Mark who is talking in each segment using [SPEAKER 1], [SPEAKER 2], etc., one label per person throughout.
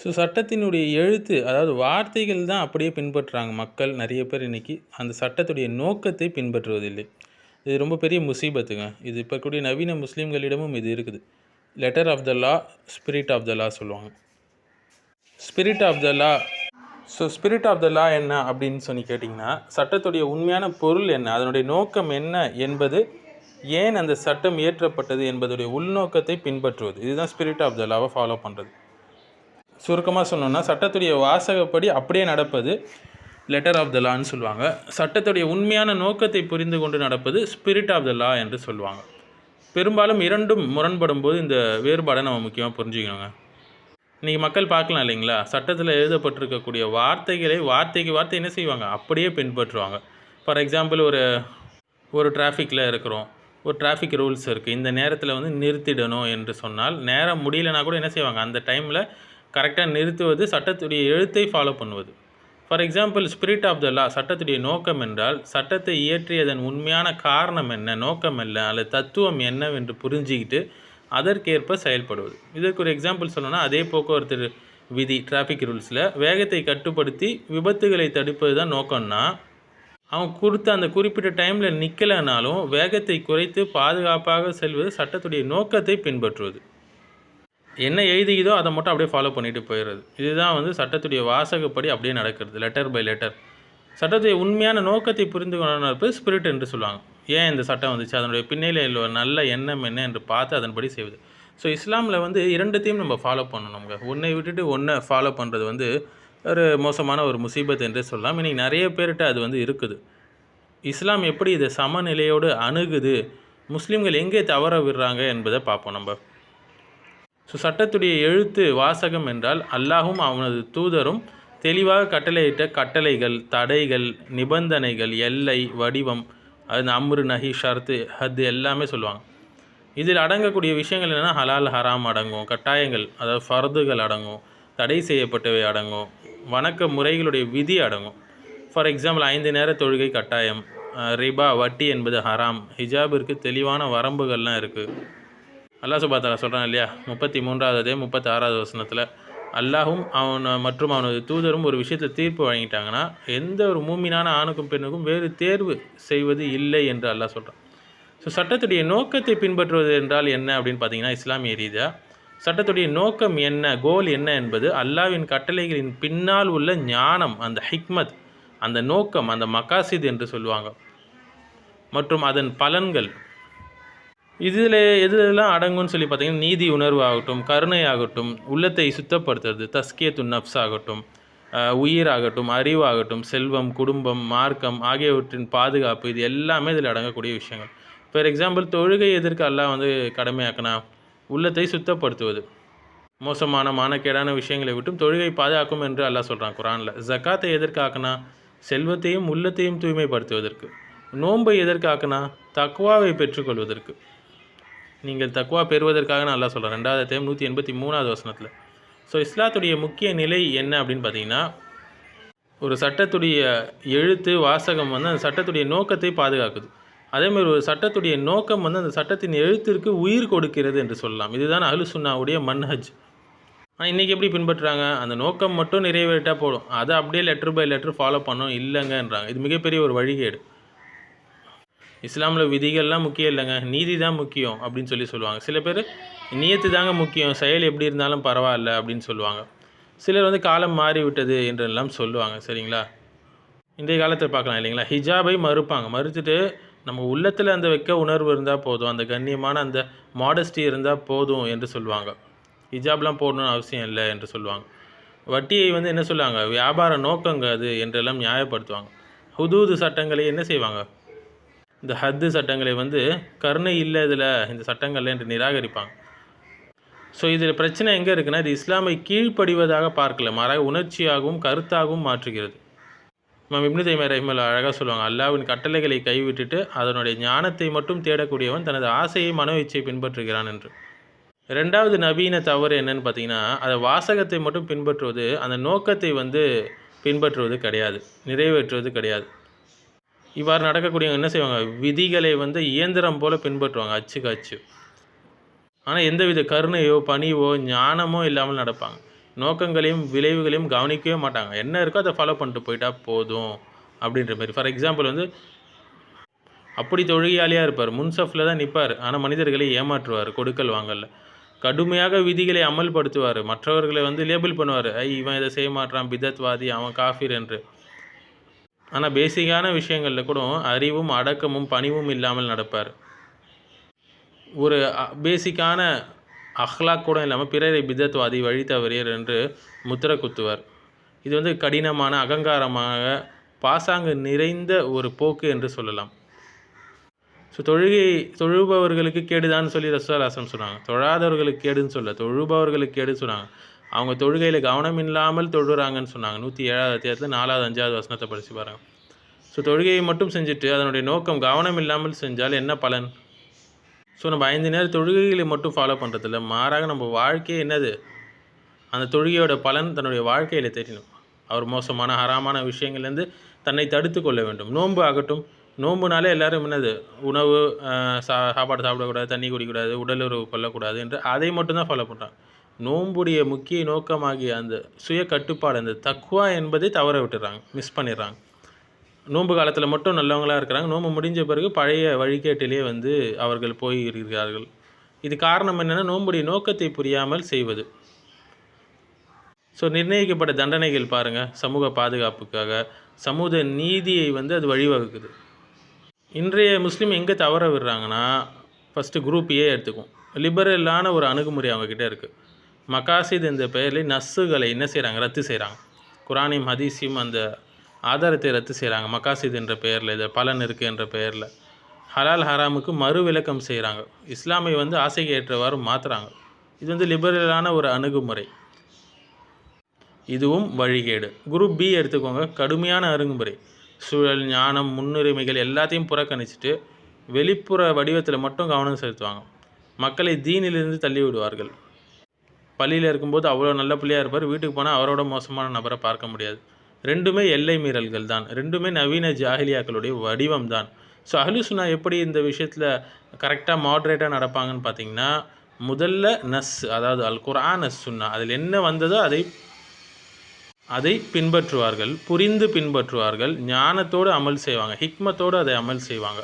[SPEAKER 1] So சட்டத்தினுடைய எழுத்து அதாவது வார்த்தைகள் தான் அப்படியே பின்பற்றுறாங்க மக்கள் நிறைய பேர் இன்றைக்கி அந்த சட்டத்துடைய நோக்கத்தை பின்பற்றுவதில்லை. இது ரொம்ப பெரிய முசீபத்துங்க. இது இப்போ கூடிய நவீன முஸ்லீம்களிடமும் இது இருக்குது. Letter of the law spirit of the law சொல்லுவாங்க. Spirit of the law so spirit of the law என்ன அப்படின்னு சொல்லி கேட்டிங்கன்னா சட்டத்துடைய உண்மையான பொருள் என்ன அதனுடைய நோக்கம் என்ன என்பது ஏன் அந்த சட்டம் இயற்றப்பட்டது என்பதுடைய உள்நோக்கத்தை பின்பற்றுவது. இதுதான் ஸ்பிரிட் ஆஃப் த லாவை ஃபாலோ பண்ணுறது சுருக்கமாக சொன்னோன்னா சட்டத்துடைய வாசகப்படி அப்படியே நடப்பது லெட்டர் ஆஃப் த லான்னு சொல்லுவாங்க. சட்டத்துடைய உண்மையான நோக்கத்தை புரிந்து கொண்டு நடப்பது ஸ்பிரிட் ஆஃப் த லா என்று சொல்லுவாங்க. பெரும்பாலும் இரண்டும் முரண்படும் போது இந்த வேறுபாடை நம்ம முக்கியமாக புரிஞ்சுக்கணுங்க. இன்றைக்கி மக்கள் பார்க்கலாம் இல்லைங்களா? சட்டத்தில் எழுதப்பட்டிருக்கக்கூடிய வார்த்தைகளை வார்த்தைக்கு வார்த்தை என்ன செய்வாங்க? அப்படியே பின்பற்றுவாங்க. ஃபார் எக்ஸாம்பிள் ஒரு ஒரு டிராஃபிக்கில் இருக்கிறோம். ஒரு டிராஃபிக் ரூல்ஸ் இருக்குது இந்த நேரத்தில் வந்து நிறுத்திடணும் என்று சொன்னால் நேரம் முடியலனா கூட என்ன செய்வாங்க? அந்த டைமில் கரெக்டாக நிறுத்துவது சட்டத்துடைய எழுத்தை ஃபாலோ பண்ணுவது. For example spirit of the law சட்டத்துடைய நோக்கம் என்றால் சட்டத்தை இயற்றியதன் உண்மையான காரணம் என்ன நோக்கம் என்ன அல்லது தத்துவம் என்னவென்று புரிஞ்சிக்கிட்டு அதற்கேற்ப செயல்படுவது. இதற்கு ஒரு எக்ஸாம்பிள் சொல்லணும்னா அதே போக்குவரத்து விதி டிராஃபிக் ரூல்ஸில் வேகத்தை கட்டுப்படுத்தி விபத்துகளை தடுப்பது தான் நோக்கம்னா அவன் கொடுத்த அந்த குறிப்பிட்ட டைமில் நிற்கலைனாலும் வேகத்தை குறைத்து பாதுகாப்பாக செல்வது சட்டத்துடைய நோக்கத்தை பின்பற்றுவது. என்ன எழுதிக்குதோ அதை மட்டும் அப்படியே ஃபாலோ பண்ணிட்டு போயிடுறது. இதுதான் வந்து சட்டத்துடைய வாசகப்படி அப்படியே நடக்கிறது லெட்டர் பை லெட்டர் சட்டத்துடைய உண்மையான நோக்கத்தை புரிந்து கொண்டு ஸ்பிரிட் என்று சொல்லுவாங்க. ஏன் இந்த சட்டம் வந்துச்சு? அதனுடைய பின்னணியில் ஒரு நல்ல எண்ணம் என்ன என்று பார்த்து அதன்படி செய்வது. ஸோ இஸ்லாமில் வந்து இரண்டுத்தையும் நம்ம ஃபாலோ பண்ணணும் நமக்கு ஒன்றை விட்டுட்டு ஒன்றை ஃபாலோ பண்ணுறது வந்து ஒரு மோசமான ஒரு முசீபத் என்றே சொல்லலாம். இன்றைக்கி நிறைய பேர்கிட்ட அது வந்து இருக்குது. இஸ்லாம் எப்படி இதை சமநிலையோடு அணுகுது? முஸ்லீம்கள் எங்கே தவற விடுறாங்க என்பதை பார்ப்போம் நம்ம ஸோ சட்டத்துடைய எழுத்து வாசகம் என்றால் அல்லாஹும் அவனது தூதரும் தெளிவாக கட்டளையிட்ட கட்டளைகள் தடைகள் நிபந்தனைகள் எல்லை வடிவம் அது அம்ரு நஹி ஷர்த்து ஹத் எல்லாமே சொல்லுவாங்க. இதில் அடங்கக்கூடிய விஷயங்கள் என்னென்னா ஹலால் ஹராம் அடங்கும் கட்டாயங்கள் அதாவது ஃபர்துகள் அடங்கும் தடை செய்யப்பட்டவை அடங்கும் வணக்க முறைகளுடைய விதி அடங்கும். ஃபார் எக்ஸாம்பிள் ஐந்து நேர தொழுகை கட்டாயம் ரிபா வட்டி என்பது ஹராம் ஹிஜாபிற்கு தெளிவான வரம்புகள்லாம் இருக்குது அல்லாஹ் சுபாத்தாலா சொல்கிறான் இல்லையா? முப்பத்தி மூன்றாவது முப்பத்தி ஆறாவது வசனத்தில் அல்லாஹும் அவன் மற்றும் அவனது தூதரும் ஒரு விஷயத்தில் தீர்ப்பு வழங்கிட்டாங்கன்னா எந்த ஒரு மூமினான ஆணுக்கும் பெண்ணுக்கும் வேறு தேர்வு செய்வது இல்லை என்று அல்லாஹ் சொல்கிறான் ஸோ சட்டத்துடைய நோக்கத்தை பின்பற்றுவது என்றால் என்ன அப்படின்னு பார்த்தீங்கன்னா இஸ்லாமிய ரீதியாக சட்டத்துடைய நோக்கம் என்ன கோல் என்ன என்பது அல்லாவின் கட்டளைகளின் பின்னால் உள்ள ஞானம் அந்த ஹிக்மத் அந்த நோக்கம் அந்த மகாசித் என்று சொல்லுவாங்க. மற்றும் அதன் பலன்கள் இதில் எதுலாம் அடங்கும்னு சொல்லி பார்த்தீங்கன்னா நீதி உணர்வு ஆகட்டும் கருணை ஆகட்டும் உள்ளத்தை சுத்தப்படுத்துறது தஸ்கியத்து நப்ஸ் ஆகட்டும் உயிராகட்டும் அறிவாகட்டும் செல்வம் குடும்பம் மார்க்கம் ஆகியவற்றின் பாதுகாப்பு இது எல்லாமே இதில் அடங்கக்கூடிய விஷயங்கள். ஃபார் எக்ஸாம்பிள் தொழுகை எதிர்க்க எல்லாம் வந்து கடமையாக்கினா உள்ளத்தை சுத்தப்படுத்துவது. மோசமான மானக்கேடான விஷயங்களை விட்டும் தொழுகை பாதுகாக்கும் என்று அல்லாஹ் சொல்கிறான் குரானில் ஜக்காத்தை எதிர்காக்குனா செல்வத்தையும் உள்ளத்தையும் தூய்மைப்படுத்துவதற்கு. நோன்பை எதற்காக்குனா தக்குவாவை பெற்றுக்கொள்வதற்கு. நீங்கள் தக்குவா பெறுவதற்காக நான் நல்லா சொல்கிறேன் ரெண்டாவது தேம் நூற்றி எண்பத்தி மூணாவது வசனத்தில். ஸோ இஸ்லாத்துடைய முக்கிய நிலை என்ன அப்படின்னு பார்த்தீங்கன்னா ஒரு சட்டத்துடைய எழுத்து வாசகம் வந்து அந்த சட்டத்துடைய நோக்கத்தை பாதுகாக்குது. அதேமாதிரி ஒரு சட்டத்துடைய நோக்கம் வந்து அந்த சட்டத்தின் எழுத்திற்கு உயிர் கொடுக்கிறது என்று சொல்லலாம். இதுதான் அஹ்லு சுன்னாவுடைய மன்ஹஜ். ஆனால் இன்றைக்கி எப்படி பின்பற்றுறாங்க? அந்த நோக்கம் மட்டும் நிறைவேறிட்டால் போடும் அதை அப்படியே லெட்ரு பை லெட்ரு ஃபாலோ பண்ணோம் இல்லைங்கன்றாங்க. இது மிகப்பெரிய ஒரு வழிகேடு. இஸ்லாமில் விதிகள்லாம் முக்கியம் இல்லைங்க. நீதி தான் முக்கியம் அப்படின்னு சொல்லி சொல்லுவாங்க. சில பேர் நியத்து தாங்க முக்கியம். செயல் எப்படி இருந்தாலும் பரவாயில்ல அப்படின்னு சொல்லுவாங்க. சிலர் வந்து காலம் மாறிவிட்டது என்றெல்லாம் சொல்லுவாங்க. சரிங்களா? இன்றைய காலத்தில் பார்க்கலாம் இல்லைங்களா? ஹிஜாபை மறுப்பாங்க. மறுத்துட்டு நம்ம உள்ளத்தில் அந்த வைக்க உணர்வு இருந்தால் போதும். அந்த கண்ணியமான அந்த மாடஸ்டி இருந்தால் போதும் என்று சொல்லுவாங்க. ஹிஜாப்லாம் போடணும்னு அவசியம் இல்லை என்று சொல்லுவாங்க. வட்டியை வந்து என்ன சொல்லுவாங்க? வியாபார நோக்கங்க அது என்றெல்லாம் நியாயப்படுத்துவாங்க. ஹுதூது சட்டங்களை என்ன செய்வாங்க? இந்த ஹத்து சட்டங்களை வந்து கருணை இல்லை இதில் இந்த சட்டங்கள்ல என்று நிராகரிப்பாங்க. ஸோ இதில் பிரச்சனை எங்கே இருக்குன்னா இது இஸ்லாமை கீழ்ப்படிவதாக பார்க்கல மாறாக உணர்ச்சியாகவும் கருத்தாகவும் மாற்றுகிறது. நம்ம இப்னு தைமியா ரஹிமல் அழகாக சொல்லுவாங்க அல்லாவின் கட்டளைகளை கைவிட்டுட்டு அதனுடைய ஞானத்தை மட்டும் தேடக்கூடியவன் தனது ஆசையை மனோ இச்சை பின்பற்றுகிறான் என்று. ரெண்டாவது நவீன தவறு என்னன்னு பார்த்தீங்கன்னா அதை வாசகத்தை மட்டும் பின்பற்றுவது அந்த நோக்கத்தை வந்து பின்பற்றுவது கிடையாது நிறைவேற்றுவது கிடையாது. இவ்வாறு நடக்கக்கூடியவங்க என்ன செய்வாங்க? விதிகளை வந்து இயந்திரம் போல் பின்பற்றுவாங்க அச்சுக்கு அச்சு ஆனால் எந்தவித கருணையோ பணிவோ ஞானமோ இல்லாமல் நடப்பாங்க. நோக்கங்களையும் விளைவுகளையும் கவனிக்கவே மாட்டாங்க. என்ன இருக்கோ அதை ஃபாலோ பண்ணிட்டு போயிட்டால் போதும் அப்படின்ற மாதிரி. ஃபார் எக்ஸாம்பிள் வந்து அப்படி தொழுகையாளியாக இருப்பார். முன்சஃபில் தான் நிற்பார் ஆனால் மனிதர்களை ஏமாற்றுவார் கொடுக்கல் வாங்கல கடுமையாக விதிகளை அமல்படுத்துவார். மற்றவர்களை வந்து லேபிள் பண்ணுவார். ஐ இவன் இதை செய்ய மாட்டான் பிதத்வாதி அவன் காஃபிர் என்று. ஆனால் பேசிக்கான விஷயங்களில் கூட அறிவும் அடக்கமும் பணிவும் இல்லாமல் நடப்பார். ஒரு பேசிக்கான அஹ்லாக் கூட இல்லாமல் பிறரை பிதத்வாதி வழி தவறியர் என்று முத்திர குத்துவார். இது வந்து கடினமான அகங்காரமாக பாசாங்கு நிறைந்த ஒரு போக்கு என்று சொல்லலாம். ஸோ தொழுகை தொழுபவர்களுக்கு கேடுதான்னு சொல்லி ரசூலாசம் சொன்னாங்க. தொழாதவர்களுக்கு கேடுன்னு சொல்ல தொழுபவர்களுக்கு கேடுன்னு சொன்னாங்க. அவங்க தொழுகையில் கவனம் இல்லாமல் தொழுறாங்கன்னு சொன்னாங்க. நூற்றி ஏழாவது அத்தியாயத்தில் நாலாவது அஞ்சாவது வசனத்தை படித்து பாருங்கள் ஸோ தொழுகையை மட்டும் செஞ்சுட்டு அதனுடைய நோக்கம் கவனம் இல்லாமல் செஞ்சால் என்ன பலன்? ஸோ நம்ம ஐந்து நேரம் தொழுகைகளை மட்டும் ஃபாலோ பண்ணுறதில்ல மாறாக நம்ம வாழ்க்கையே என்னது? அந்த தொழுகையோட பலன் தன்னுடைய வாழ்க்கையில் தெரியணும். அவர் மோசமான ஹராமான விஷயங்கள்லேருந்து தன்னை தடுத்து கொள்ள வேண்டும். நோன்பு ஆகட்டும். நோன்புனாலே எல்லாரும் என்னது? உணவு சா சாப்பாடு சாப்பிடக்கூடாது தண்ணி குடிக்கக்கூடாது உடல் உறவு கொள்ளக்கூடாது என்று அதை மட்டும்தான் ஃபாலோ பண்ணுறாங்க நோன்புடைய முக்கிய நோக்கமாகிய அந்த சுய கட்டுப்பாடு அந்த தக்குவா என்பதை தவற விட்டுறாங்க மிஸ் பண்ணிடுறாங்க. நோன்பு காலத்தில் மட்டும் நல்லவங்களா இருக்கிறாங்க. நோன்பு முடிஞ்ச பிறகு பழைய வழிகேட்டிலே வந்து அவர்கள் போய் இருக்கிறார்கள் இது காரணம் என்னென்னா நோன்புடைய நோக்கத்தை புரியாமல் செய்வது. ஸோ நிர்ணயிக்கப்பட்ட தண்டனைகள் பாருங்கள் சமூக பாதுகாப்புக்காக. சமூக நீதியை வந்து அது வழிவகுக்குது. இன்றைய முஸ்லீம் எங்கே தவற விடுறாங்கன்னா ஃபஸ்ட்டு குரூப் ஏ எடுத்துக்கும் லிபரலான ஒரு அணுகுமுறை அவங்கக்கிட்ட இருக்குது மகாசித் என்ற பெயரில் நஸ்ஸுகளை என்ன செய்கிறாங்க ரத்து செய்கிறாங்க குரானையும் ஹதீஸையும் அந்த ஆதாரத்தை ரத்து செய்கிறாங்க மகாசித் என்ற பெயரில் இது பலன் இருக்குது என்ற பெயரில். ஹலால் ஹராமுக்கு மறு விளக்கம் செய்கிறாங்க இஸ்லாமை வந்து ஆசைக்கு ஏற்றவாறு மாற்றுறாங்க இது வந்து லிபரலான ஒரு அணுகுமுறை. இதுவும் வழிகேடு. குரூப் பி எடுத்துக்கோங்க. கடுமையான அணுகுமுறை. சூழல் ஞானம் முன்னுரிமைகள் எல்லாத்தையும் புறக்கணிச்சிட்டு வெளிப்புற வடிவத்தில் மட்டும் கவனம் செலுத்துவாங்க. மக்களை தீனிலிருந்து தள்ளி விடுவார்கள். பள்ளியில் இருக்கும்போது அவ்வளோ நல்ல பிள்ளையாக இருப்பார். வீட்டுக்கு போனால் அவரோட மோசமான நபரை பார்க்க முடியாது. ரெண்டுமே எல்லை மீறல்கள் தான். ரெண்டுமே நவீன ஜாஹிலியாக்களுடைய வடிவம் தான். ஸோ அஹலுசுனா எப்படி இந்த விஷயத்தில் கரெக்டாக மாட்ரேட்டாக நடப்பாங்கன்னு பார்த்தீங்கன்னா முதல்ல நஸ் அதாவது அல் குரான் நஸ் சுன்னா. அதில் என்ன வந்ததோ அதை அதை பின்பற்றுவார்கள். புரிந்து பின்பற்றுவார்கள். ஞானத்தோடு அமல் செய்வாங்க. ஹிக்மத்தோடு அதை அமல் செய்வாங்க.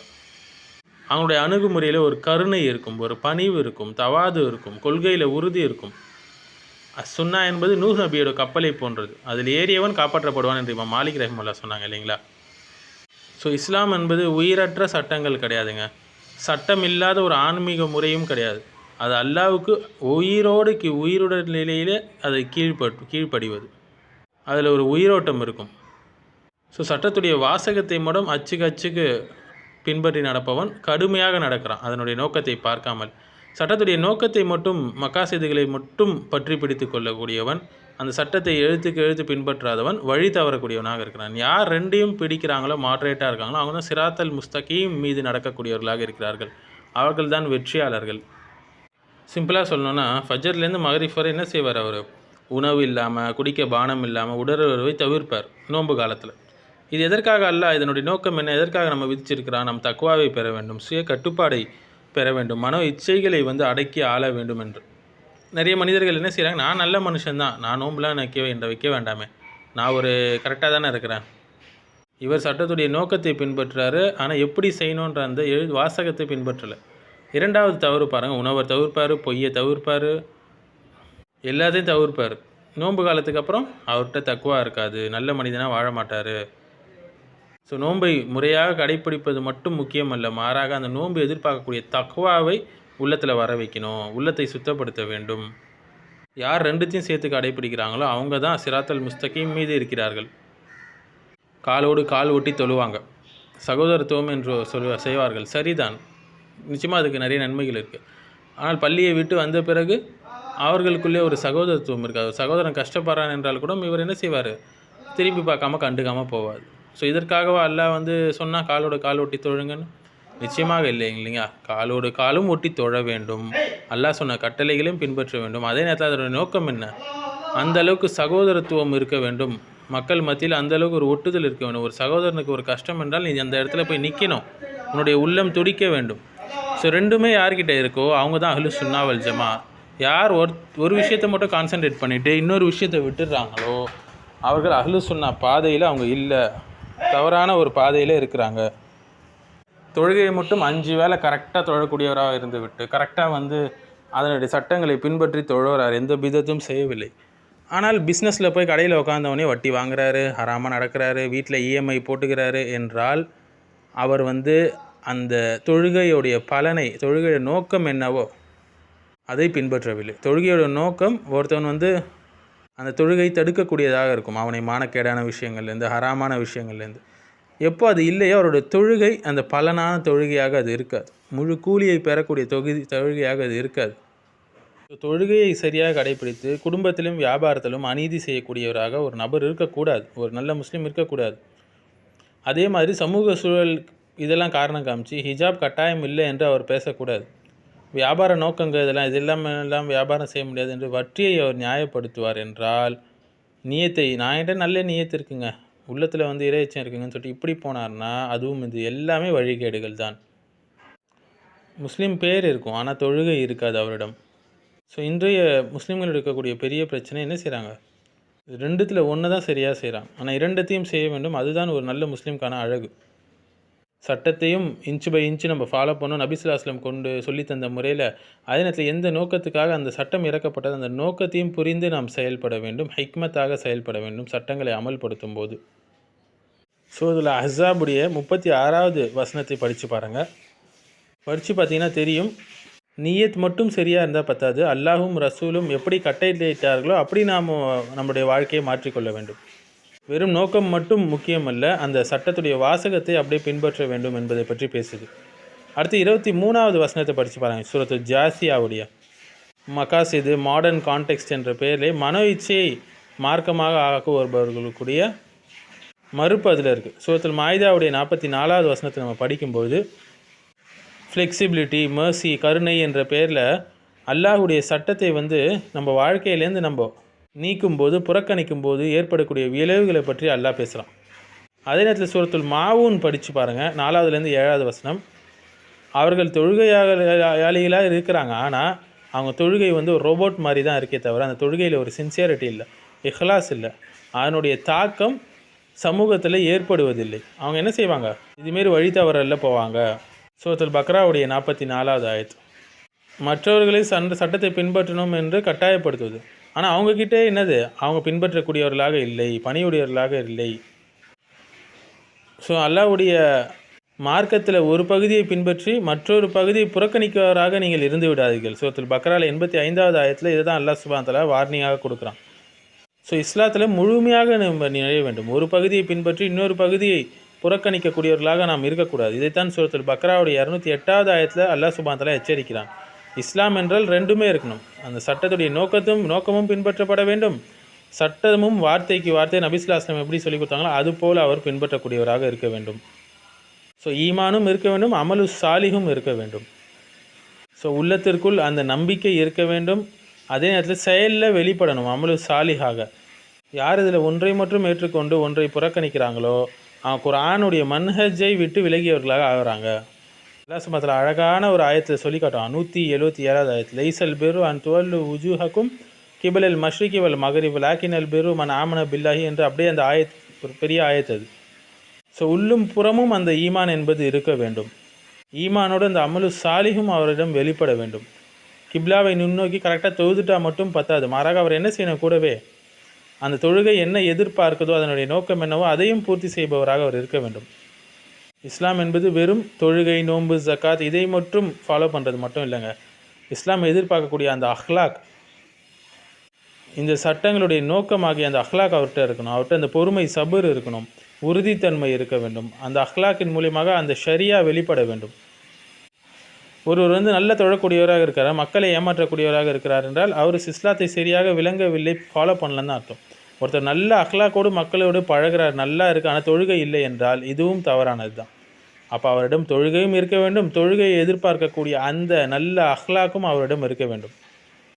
[SPEAKER 1] அவங்களுடைய அணுகுமுறையில் ஒரு கருணை இருக்கும் ஒரு பணிவு இருக்கும் தவாது இருக்கும் கொள்கையில் உறுதி இருக்கும். சுன்னா என்பது நூஹ் நபியோட கப்பலை போன்றது. அதில் ஏறியவன் காப்பாற்றப்படுவான் என்று இமாம் மாலிக் ரஹிமுல்லா சொன்னாங்க இல்லைங்களா? ஸோ இஸ்லாம் என்பது உயிரற்ற சட்டங்கள் கிடையாதுங்க. சட்டம் இல்லாத ஒரு ஆன்மீக முறையும் கிடையாது. அது அல்லாவுக்கு உயிரோடு கி உயிருடன் நிலையிலே அதை கீழ்பட்டு கீழ்ப்படிவது. அதில் ஒரு உயிரோட்டம் இருக்கும். ஸோ சட்டத்துடைய வாசகத்தை மட்டும் அச்சுக்கு அச்சுக்கு பின்பற்றி நடப்பவன் கடுமையாக நடக்கிறான். அதனுடைய நோக்கத்தை பார்க்காமல். சட்டத்துடைய நோக்கத்தை மட்டும் மக்காசிதுகளை மட்டும் பற்றி பிடித்து கொள்ளக்கூடியவன் அந்த சட்டத்தை எழுத்துக்கு எழுத்து பின்பற்றாதவன் வழி தவறக்கூடியவனாக இருக்கிறான். யார் ரெண்டையும் பிடிக்கிறாங்களோ மாட்ரேட்டாக இருக்காங்களோ அவங்க தான் சிராத்தல் முஸ்தகீம் மீது நடக்கக்கூடியவர்களாக இருக்கிறார்கள். அவர்கள் தான் வெற்றியாளர்கள். சிம்பிளாக சொல்லணும்னா ஃபஜர்லேருந்து மகரிஃப் வரை என்ன செய்வார் அவர்? உணவு இல்லாமல் குடிக்க பானம் இல்லாமல் உடலுறவை தவிர்ப்பார் நோன்பு காலத்தில். இது எதற்காக அல்ல இதனுடைய நோக்கம் என்ன எதற்காக நம்ம விதிச்சிருக்கிறான் நம் தக்குவாவை பெற வேண்டும் சுய கட்டுப்பாடை பெற வேண்டும். மனோ இச்சைகளை வந்து அடக்கி ஆள வேண்டும் என்று நிறைய மனிதர்கள் என்ன செய்கிறாங்க நான் நல்ல மனுஷன்தான் நான் நோம்பெலாம் நிற்க என்ற வைக்க வேண்டாமே. நான் ஒரு கரெக்டாக தானே இருக்கிறேன். இவர் சட்டத்துடைய நோக்கத்தை பின்பற்றுறாரு ஆனால் எப்படி செய்யணுன்ற அந்த எழு வாசகத்தை பின்பற்றலை. இரண்டாவது தவறு பாருங்கள் உணவை தவிர்ப்பார் பொய்யை தவிர்ப்பார் எல்லாத்தையும் தவிர்ப்பார். நோன்பு காலத்துக்கு அப்புறம் அவர்கிட்ட தக்குவா இருக்காது நல்ல மனிதனாக வாழ மாட்டார். ஸோ நோன்பை முறையாக கடைப்பிடிப்பது மட்டும் முக்கியமல்ல. மாறாக அந்த நோன்பு எதிர்பார்க்கக்கூடிய தக்குவாவை உள்ளத்தில் வர வைக்கணும். உள்ளத்தை சுத்தப்படுத்த வேண்டும். யார் ரெண்டுத்தையும் சேர்த்து கடைப்பிடிக்கிறாங்களோ அவங்க தான் சிராத்தல் முஸ்தகீம் மீது இருக்கிறார்கள். காலோடு கால் ஒட்டி தொழுவாங்க. சகோதரத்துவம் என்று சொல்ல செய்வார்கள். சரிதான். நிச்சயமாக அதுக்கு நிறைய நன்மைகள் இருக்குது ஆனால் பள்ளியை விட்டு வந்த பிறகு அவர்களுக்குள்ளே ஒரு சகோதரத்துவம் இருக்காது. சகோதரன் கஷ்டப்படுறான் என்றால் கூட இவர் என்ன செய்வார்? திரும்பி பார்க்காம கண்டுக்காமல் போவார். ஸோ இதற்காகவா அல்லாஹ் வந்து சொன்னால் காலோட கால் ஒட்டி தொழுங்கன்னு? நிச்சயமாக இல்லை இல்லைங்களா? காலோடு காலும் ஒட்டி தொழ வேண்டும். அல்லாஹ் சொன்ன கட்டளைகளையும் பின்பற்ற வேண்டும். அதே நேரத்தில் அதனுடைய நோக்கம் என்ன? அந்த அளவுக்கு சகோதரத்துவம் இருக்க வேண்டும். மக்கள் மத்தியில் அந்த அளவுக்கு ஒரு ஒட்டுதல் இருக்க வேண்டும். ஒரு சகோதரனுக்கு ஒரு கஷ்டம் என்றால் நீ அந்த இடத்துல போய் நிற்கணும் உன்னுடைய உள்ளம் துடிக்க வேண்டும். ஸோ ரெண்டுமே யார்கிட்ட இருக்கோ அவங்க தான் அஹ்லு சுன்னாவல் ஜமா. யார் ஒரு ஒரு விஷயத்தை மட்டும் கான்சென்ட்ரேட் பண்ணிவிட்டு இன்னொரு விஷயத்தை விட்டுடுறாங்களோ அவர்கள் அஹ்லு சுன்னா பாதையில் அவங்க இல்லை. தவறான ஒரு பாதையில் இருக்கிறாங்க. தொழுகையை மட்டும் அஞ்சு வேலை கரெக்டாக தொழக்கூடியவராக இருந்து விட்டு கரெக்டாக வந்து அதனுடைய சட்டங்களை பின்பற்றி தொழுகிறார் எந்த விதத்தும் செய்யவில்லை. ஆனால் பிஸ்னஸில் போய் கடையில் உட்காந்தவொடனே வட்டி வாங்குறாரு ஹராமாக நடக்கிறாரு வீட்டில் இஎம்ஐ போட்டுக்கிறாரு என்றால் அவர் வந்து அந்த தொழுகையுடைய பலனை தொழுகையோட நோக்கம் என்னவோ அதை பின்பற்றவில்லை. தொழுகையோட நோக்கம் ஒருத்தவன் வந்து அந்த தொழுகை தடுக்கக்கூடியதாக இருக்கும். அவனை மானக்கேடான விஷயங்கள்லேருந்து ஹராமான விஷயங்கள்லேருந்து. எப்போ அது இல்லையோ அவரோட தொழுகை அந்த பலனான தொழுகையாக அது இருக்காது. முழு கூலியை பெறக்கூடிய தொகுதி தொழுகையாக அது இருக்காது. தொழுகையை சரியாக கடைபிடித்து குடும்பத்திலும் வியாபாரத்திலும் அநீதி செய்யக்கூடியவராக ஒரு நபர் இருக்கக்கூடாது. ஒரு நல்ல முஸ்லீம் இருக்கக்கூடாது. அதே மாதிரி சமூக சூழல் இதெல்லாம் காரணம் காமிச்சு ஹிஜாப் கட்டாயம் இல்லை என்று அவர் பேசக்கூடாது. வியாபார நோக்கங்கள் இதெல்லாம் இது இல்லாமல் எல்லாம் வியாபாரம் செய்ய முடியாது என்று வற்றியை அவர் நியாயப்படுத்துவார் என்றால் நியத்தை நான் என்கிட்ட நல்ல நியத்து இருக்குங்க. உள்ளத்தில் வந்து இறையச்சம் இருக்குங்கன்னு சொல்லிட்டு இப்படி போனார்னா அதுவும் இது எல்லாமே வழிகேடுகள் தான். முஸ்லீம் பேர் இருக்கும் ஆனால் தொழுகை இருக்காது அவரிடம். ஸோ இன்றைய முஸ்லீம்கள் இருக்கக்கூடிய பெரிய பிரச்சனை என்ன செய்கிறாங்க ரெண்டுத்தில் ஒன்று தான் சரியாக செய்கிறான் ஆனால் இரண்டத்தையும் செய்ய வேண்டும். அதுதான் ஒரு நல்ல முஸ்லீம்கான அழகு. சட்டத்தையும் இன்ச்சு பை இன்ச்சு நம்ம ஃபாலோ பண்ணணும் நபிசுல்லாஸ்லம் கொண்டு சொல்லித்தந்த முறையில் அதே நேரத்தில் எந்த நோக்கத்துக்காக அந்த சட்டம் இறக்கப்பட்டது அந்த நோக்கத்தையும் புரிந்து நாம் செயல்பட வேண்டும் ஹைக்மத்தாக செயல்பட வேண்டும் சட்டங்களை அமல்படுத்தும் போது. ஸோ இதில் அஹாபுடைய முப்பத்தி ஆறாவது வசனத்தை படித்து பாருங்கள் படித்து பார்த்தீங்கன்னா தெரியும் நியத் மட்டும் சரியாக இருந்தால் பத்தாது அல்லாஹும் ரசூலும் எப்படி கட்டையிட்டார்களோ அப்படி நாம் நம்முடைய வாழ்க்கையை மாற்றிக்கொள்ள வேண்டும். வெறும் நோக்கம் மட்டும் முக்கியமல்ல அந்த சட்டத்துடைய வாசகத்தை அப்படியே பின்பற்ற வேண்டும் என்பதை பற்றி பேசுது. அடுத்து இருபத்தி மூணாவது வசனத்தை படித்து பாருங்கள் சூரத்து ஜாசியாவுடைய இது மாடர்ன் கான்டெக்ஸ்ட் என்ற பெயரில் மனோ இச்சையை மார்க்கமாக ஆக்குவர்களுக்குடைய மறுப்பு அதில் இருக்குது சூரத்தில் மாயுதாவுடைய நாற்பத்தி நாலாவது வசனத்தை நம்ம படிக்கும்போது ஃப்ளெக்சிபிலிட்டி மர்சி கருணை என்ற பெயரில் அல்லாஹுடைய சட்டத்தை வந்து நம்ம வாழ்க்கையிலேருந்து நம்ம நீக்கும்போது புறக்கணிக்கும் போது ஏற்படக்கூடிய விளைவுகளை பற்றி அல்லாஹ் பேசுகிறான் அதே நேரத்தில் சூரத்துல் மாவுன் படித்து பாருங்கள் நாலாவதுலேருந்து ஏழாவது வசனம். அவர்கள் தொழுகையாளிகளாக இருக்கிறாங்க. ஆனால் அவங்க தொழுகை வந்து ஒரு ரோபோட் மாதிரி தான் இருக்கே தவிர அந்த தொழுகையில் ஒரு சின்சியரிட்டி இல்லை இஹ்லாஸ் இல்லை. அதனுடைய தாக்கம் சமூகத்தில் ஏற்படுவதில்லை. அவங்க என்ன செய்வாங்க? இதுமாரி வழி தவறல்ல போவாங்க. சூரத்துல் பக்ராவுடைய நாற்பத்தி நாலாவது ஆயத்து. மற்றவர்களை சண்ட சட்டத்தை பின்பற்றணும் என்று கட்டாயப்படுத்துவது. ஆனால் அவங்கக்கிட்ட என்னது? அவங்க பின்பற்றக்கூடியவர்களாக இல்லை பணியுடையவர்களாக இல்லை. ஸோ அல்லாவுடைய மார்க்கத்தில் ஒரு பகுதியை பின்பற்றி மற்றொரு பகுதியை புறக்கணிக்கிறவராக நீங்கள் இருந்து விடாதீர்கள். சூரத்துல் பக்ரால் எண்பத்தி ஐந்தாவது ஆயத்தில் இதை தான் அல்லாஹ் சுபாந்தலா வார்னிங்காக கொடுக்குறான். ஸோ இஸ்லாத்தில் முழுமையாக நம்ம நிறைய வேண்டும். ஒரு பகுதியை பின்பற்றி இன்னொரு பகுதியை புறக்கணிக்கக்கூடியவர்களாக நாம் இருக்கக்கூடாது. இதைத்தான் சூரத்துல் பக்ராவுடைய இரநூத்தி எட்டாவது ஆயத்தில் அல்லாஹ் சுபாந்தலா எச்சரிக்கிறான். இஸ்லாம் என்றால் ரெண்டுமே இருக்கணும். அந்த சட்டத்துடைய நோக்கத்தும் நோக்கமும் பின்பற்றப்பட வேண்டும். சட்டமும் வார்த்தைக்கு வார்த்தை நபிஸ்லாஸ்லம் எப்படி சொல்லி கொடுத்தாங்களோ அதுபோல் அவர் பின்பற்றக்கூடியவராக இருக்க வேண்டும். ஸோ ஈமானும் இருக்க வேண்டும் அமலு சாலிகும் இருக்க வேண்டும். ஸோ உள்ளத்திற்குள் அந்த நம்பிக்கை இருக்க வேண்டும். அதே நேரத்தில் செயலில் வெளிப்படணும் அமலு சாலிகாக யார் இதில் ஒன்றை மட்டும் ஏற்றுக்கொண்டு ஒன்றை புறக்கணிக்கிறாங்களோ அவன் குரானுடைய மன்ஹஜை விட்டு விலகியவர்களாக ஆகிறாங்க. விலாசமத்தில் அழகான ஒரு ஆயத்தை சொல்லி காட்டும் நூற்றி எழுபத்தி ஏழாவது ஆயத்தில் லைசல் பெரு அன் துவல்லு உஜூஹக்கும் கிபலில் மஷ்ரிகி வல் மகரிப் லாக்கின் அல் பெரு மன் ஆமன பில்லாஹி என்று அப்படியே அந்த ஆயத் ஒரு பெரிய ஆயத்து அது. ஸோ உள்ளும் புறமும் அந்த ஈமான் என்பது இருக்க வேண்டும். ஈமானோடு அந்த அமலு சாலிகும் அவரிடம் வெளிப்பட வேண்டும். கிப்லாவை நுண்ணோக்கி கரெக்டாக தொழுதுட்டா மட்டும் பத்தாது. மாறாக அவர் என்ன செய்யணும் கூடவே அந்த தொழுகை என்ன எதிர்பார்க்குதோ அதனுடைய நோக்கம் என்னவோ அதையும் பூர்த்தி செய்பவராக அவர் இருக்க வேண்டும். இஸ்லாம் என்பது வெறும் தொழுகை நோன்பு ஜக்காத் இதை மட்டும் ஃபாலோ பண்ணுறது மட்டும் இல்லைங்க. இஸ்லாம் எதிர்பார்க்கக்கூடிய அந்த அஹ்லாக் இந்த சட்டங்களுடைய நோக்கமாகிய அந்த அஹ்லாக் அவர்கிட்ட இருக்கணும். அவர்கிட்ட அந்த பொறுமை சபர் இருக்கணும். உறுதித்தன்மை இருக்க வேண்டும். அந்த அஹ்லாக்கின் மூலியமாக அந்த ஷரியா வெளிப்பட வேண்டும். ஒருவர் வந்து நல்ல தொழக்கூடியவராக இருக்கிறார் மக்களை ஏமாற்றக்கூடியவராக இருக்கிறார் என்றால் அவர் இஸ்லாத்தை சரியாக விளங்கவில்லை ஃபாலோ பண்ணலன்னு அர்த்தம். ஒருத்தர் நல்ல அஹ்லாக்கோடு மக்களோடு பழகிறார் நல்லா இருக்கு ஆனால் தொழுகை இல்லை என்றால் இதுவும் தவறானது தான் அப்போ அவரிடம் தொழுகையும் இருக்க வேண்டும் தொழுகையை எதிர்பார்க்கக்கூடிய அந்த நல்ல அஹ்லாக்கும் அவரிடம் இருக்க வேண்டும்.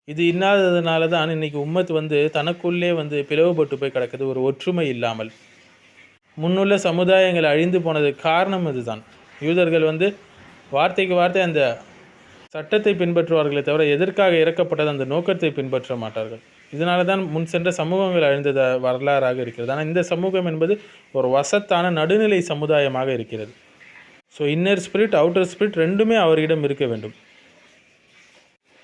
[SPEAKER 1] இது இல்லாததுனால தான் இன்றைக்கி உம்மத் வந்து தனக்குள்ளே வந்து பிளவுபட்டு போய் கிடக்குது ஒரு ஒற்றுமை இல்லாமல். முன்னுள்ள சமுதாயங்கள் அழிந்து போனதுக்கு காரணம் இதுதான். யூதர்கள் வந்து வார்த்தைக்கு வார்த்தை அந்த சட்டத்தை பின்பற்றுவார்களே தவிர எதற்காக இறக்கப்பட்டது அந்த நோக்கத்தை பின்பற்ற மாட்டார்கள். இதனால தான் முன் சென்ற சமூகங்கள் அழிந்தத வரலாறாக இருக்கிறது. ஆனால் இந்த சமூகம் என்பது ஒரு வசத்தான நடுநிலை சமுதாயமாக இருக்கிறது. So inner spirit outer spirit ரெண்டுமே அவரிடம் இருக்க வேண்டும்.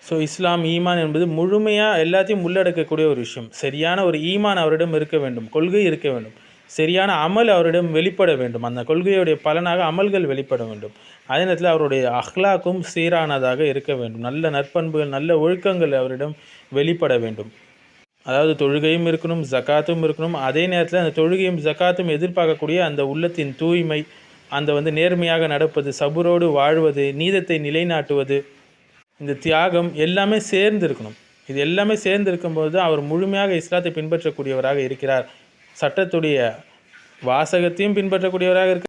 [SPEAKER 1] ஸோ இஸ்லாம் ஈமான் என்பது முழுமையாக எல்லாத்தையும் உள்ளடக்கக்கூடிய ஒரு விஷயம். சரியான ஒரு ஈமான் அவரிடம் இருக்க வேண்டும் கொள்கை இருக்க வேண்டும். சரியான அமல் அவரிடம் வெளிப்பட வேண்டும். அந்த கொள்கையுடைய பலனாக அமல்கள் வெளிப்பட வேண்டும். அதே நேரத்தில் அவருடைய அஹ்லாக்கும் சீரானதாக இருக்க வேண்டும். நல்ல நற்பண்புகள் நல்ல ஒழுக்கங்கள் அவரிடம் வெளிப்பட வேண்டும். அதாவது தொழுகையும் இருக்கணும் ஜக்காத்தும் இருக்கணும். அதே நேரத்தில் அந்த தொழுகையும் ஜக்காத்தும் எதிர்பார்க்கக்கூடிய அந்த உள்ளத்தின் தூய்மை அந்த வந்து நேர்மையாக நடப்பது சபுரோடு வாழ்வது நீதத்தை நிலைநாட்டுவது இந்த தியாகம் எல்லாமே சேர்ந்து இருக்கணும் இது எல்லாமே சேர்ந்து இருக்கும்போது தான் அவர் முழுமையாக இஸ்லாத்தை பின்பற்றக்கூடியவராக இருக்கிறார். சட்டத்துடைய வாசகத்தையும் பின்பற்றக்கூடியவராக இருக்க